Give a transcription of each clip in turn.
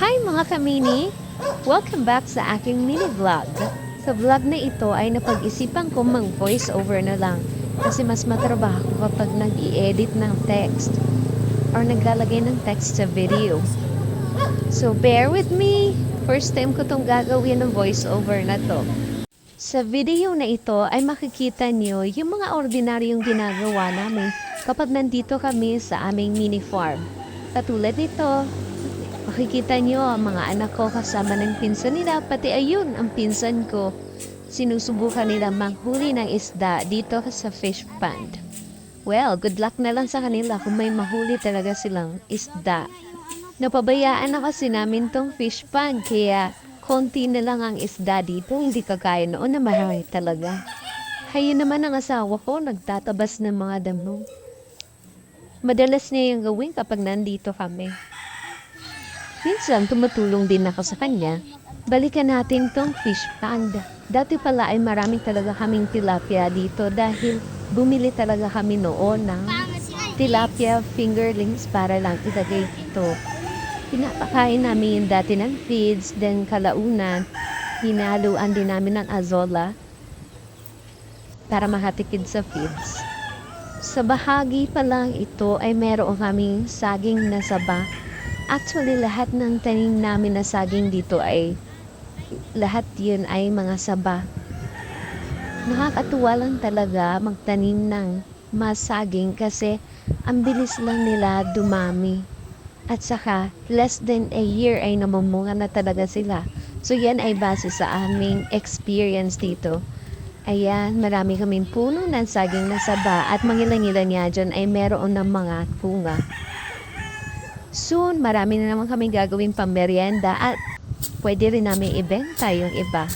Hi mga kamini! Welcome back sa aking mini vlog. Sa vlog na ito ay napag-isipan ko mang voice over na lang kasi mas matrabaho kapag nag-i-edit ng text or naglalagay ng text sa video. So bear with me! First time ko tong gagawin ng voice over na to. Sa video na ito ay makikita niyo yung mga ordinaryong ginagawa namin kapag nandito kami sa aming mini farm. Katulad nito, makikita niyo ang mga anak ko kasama ng pinsan nila, pati ayun ang pinsan ko. Sinusubukan nila manghuli ng isda dito sa fish pond. Well, good luck na lang sa kanila kung may mahuli talaga silang isda. Napabayaan na kasi namin tong fish pond, kaya konti na lang ang isda dito, hindi kagaya noon na marami talaga. Hayun naman ang asawa ko, nagtatabas ng mga damo. Madalas niya yung gawin kapag nandito kami. Minsan, tumutulong din ako sa kanya. Balikan natin tong fish pond. Dati pala ay maraming talaga kaming tilapia dito dahil bumili talaga kami noon ng tilapia fingerlings para lang ilagay dito. Pinapakain namin yung dati ng feeds, then kalaunan, hinaluan din namin ng azola para makatikid sa feeds. Sa bahagi pa lang ito ay meron kaming saging na saba. Actually, lahat ng tanim namin na saging dito ay lahat yun ay mga saba. Nakakatuwa lang talaga magtanim ng masaging kasi ang bilis lang nila dumami. At saka, less than a year ay namumunga na talaga sila. So yan ay base sa aming experience dito. Ayan, marami kaming puno ng saging na saba at mangilan-ilan niya dyan ay meron ng mga bunga. Soon, marami na naman kaming gagawin pamerienda at pwede rin namin ibenta yung iba.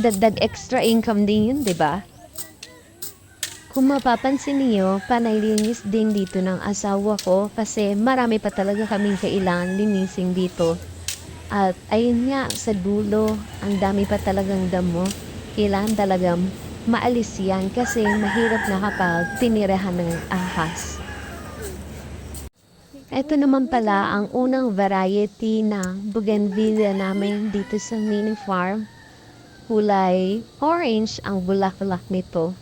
Dagdag extra income din yun, di ba? Kung mapapansin niyo, panaylinis din dito ng asawa ko kasi marami pa talaga kaming kailangan linising dito. At ayun nga, sa dulo, ang dami pa talagang damo. Kailangan talagang maalis yan kasi mahirap na kapag tinirahan ng ahas. Ito naman pala ang unang variety ng bougainvillea namin dito sa mini farm. Kulay orange ang bulaklak nito.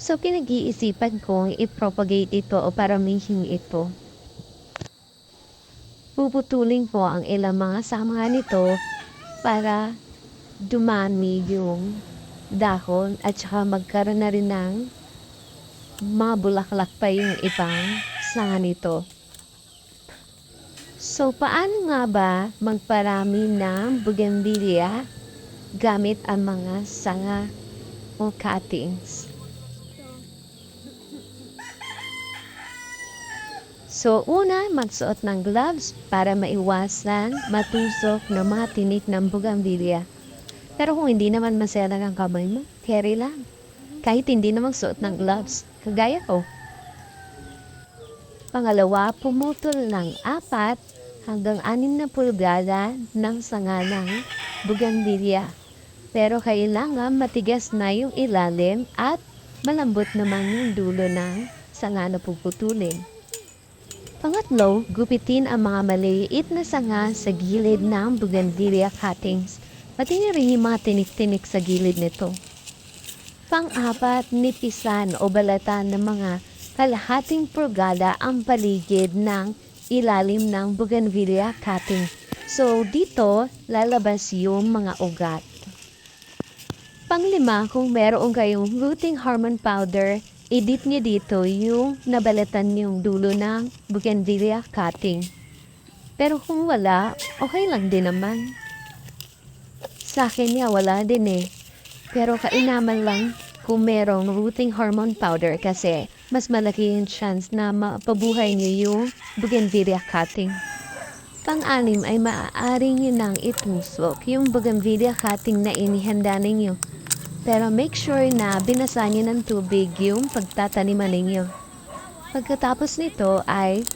So, pinag-iisipan kong i-propagate ito o paramihin ito. Puputulin ko ang ilang mga samahan nito para dumami yung dahon at saka magkaroon na rin ng mga bulaklak pa yung ibang sanga nito. So, paano nga ba magparami ng bougainvillea gamit ang mga sanga o cuttings? So, una, magsuot ng gloves para maiwasan matusok ng mga tinik ng bougainvillea. Pero kung hindi naman maselang ang kamay mo, carry lang. Kahit hindi na magsuot ng gloves, kagaya ko. Pangalawa, pumutol ng apat hanggang anim na pulgada ng sanga ng bougainvillea. Pero kailangan matigas na yung ilalim at malambot naman yung dulo ng sanga na puputulin. Pangatlo, gupitin ang mga maliliit na sanga sa gilid ng bougainvillea cuttings. Pati na rin yung mga tinik-tinik sa gilid nito. Pang-apat, nipisan o balatan ng mga kalahating pulgada ang paligid ng ilalim ng bougainvillea cutting. So, dito, lalabas yung mga ugat. Panglima, kung meron kayong rooting hormone powder, edit niyo dito yung nabalatan yung dulo ng bougainvillea cutting. Pero kung wala, okay lang din naman. Sa akin nga, wala din eh. Pero kainaman lang kung merong rooting hormone powder kasi mas malaki yung chance na mapabuhay niyo yung bougainvillea cutting. Pang-anim ay maaaring yun nang itusok yung bougainvillea cutting na inihanda ninyo. Pero make sure na binasa niyo ng tubig yung pagtataniman ninyo. Pagkatapos nito ay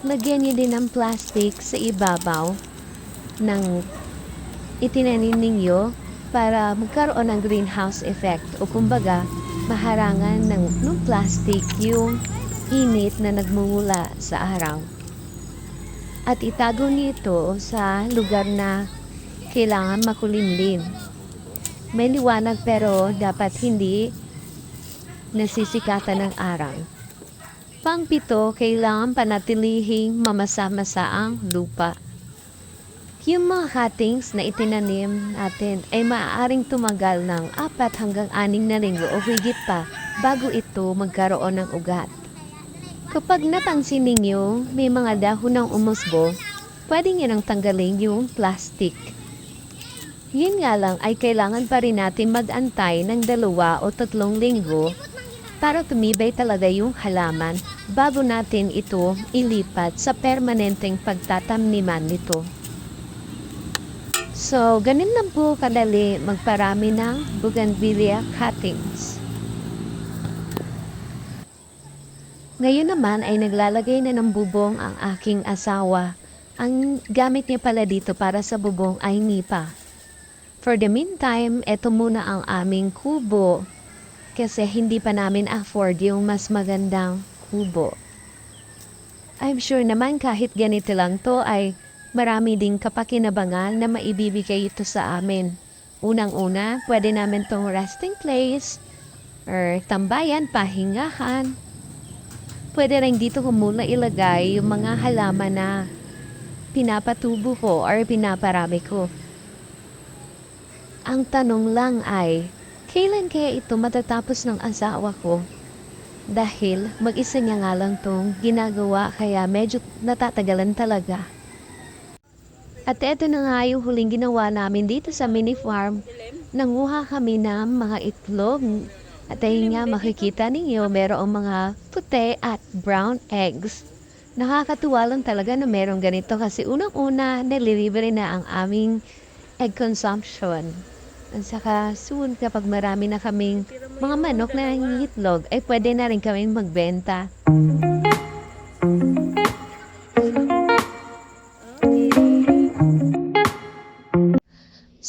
lagyan niyo din ng plastic sa ibabaw ng itinanim ninyo para magkaroon ng greenhouse effect o kumbaga maharangan ng, ng plastic yung init na nagmumula sa araw. at itago niyo ito sa lugar na kailangan makulimlim. May liwanag pero dapat hindi nasisikatan ng araw. Pangpito, kailangan panatilihing mamasa-masa ang lupa. Yung mga cuttings na itinanim natin ay maaaring tumagal ng apat hanggang aning na linggo o higit pa bago ito magkaroon ng ugat. Kapag napansin ninyo may mga dahon ng umusbo, pwede nyo nang tanggalin yung plastic. Yun nga lang ay kailangan pa rin natin mag-antay ng dalawa o tatlong linggo para tumibay talaga yung halaman bago natin ito ilipat sa permanenteng pagtatamniman nito. So, ganun lang po kadali magparami ng bougainvillea cuttings. Ngayon naman ay naglalagay na ng bubong ang aking asawa. Ang gamit niya pala dito para sa bubong ay nipa. For the meantime, eto muna ang aming kubo kasi hindi pa namin afford yung mas magandang kubo. I'm sure naman kahit ganito lang to ay marami ding kapakinabangan na maibibigay ito sa amin. Unang-una, pwede namin tong resting place or tambayan, pahingahan. Pwede rin dito ko muna ilagay yung mga halaman na pinapatubo ko or pinaparami ko. Ang tanong lang ay, kailan kaya ito matatapos ng asawa ko? Dahil mag-isa niya nga lang tong ginagawa kaya medyo natatagalan talaga. At eto na nga yung huling ginawa namin dito sa mini farm. Nanguha kami ng mga itlog. At ayun nga makikita ninyo merong mga puti at brown eggs. Nakakatuwa lang talaga na merong ganito kasi unang-una nililibre na ang aming egg consumption. At saka soon kapag marami na kaming mga manok na nangingitlog, ay pwede na rin kaming magbenta.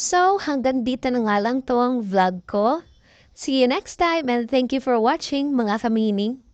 So, hanggang dito na nga lang to ang vlog ko. See you next time and thank you for watching mga kamining.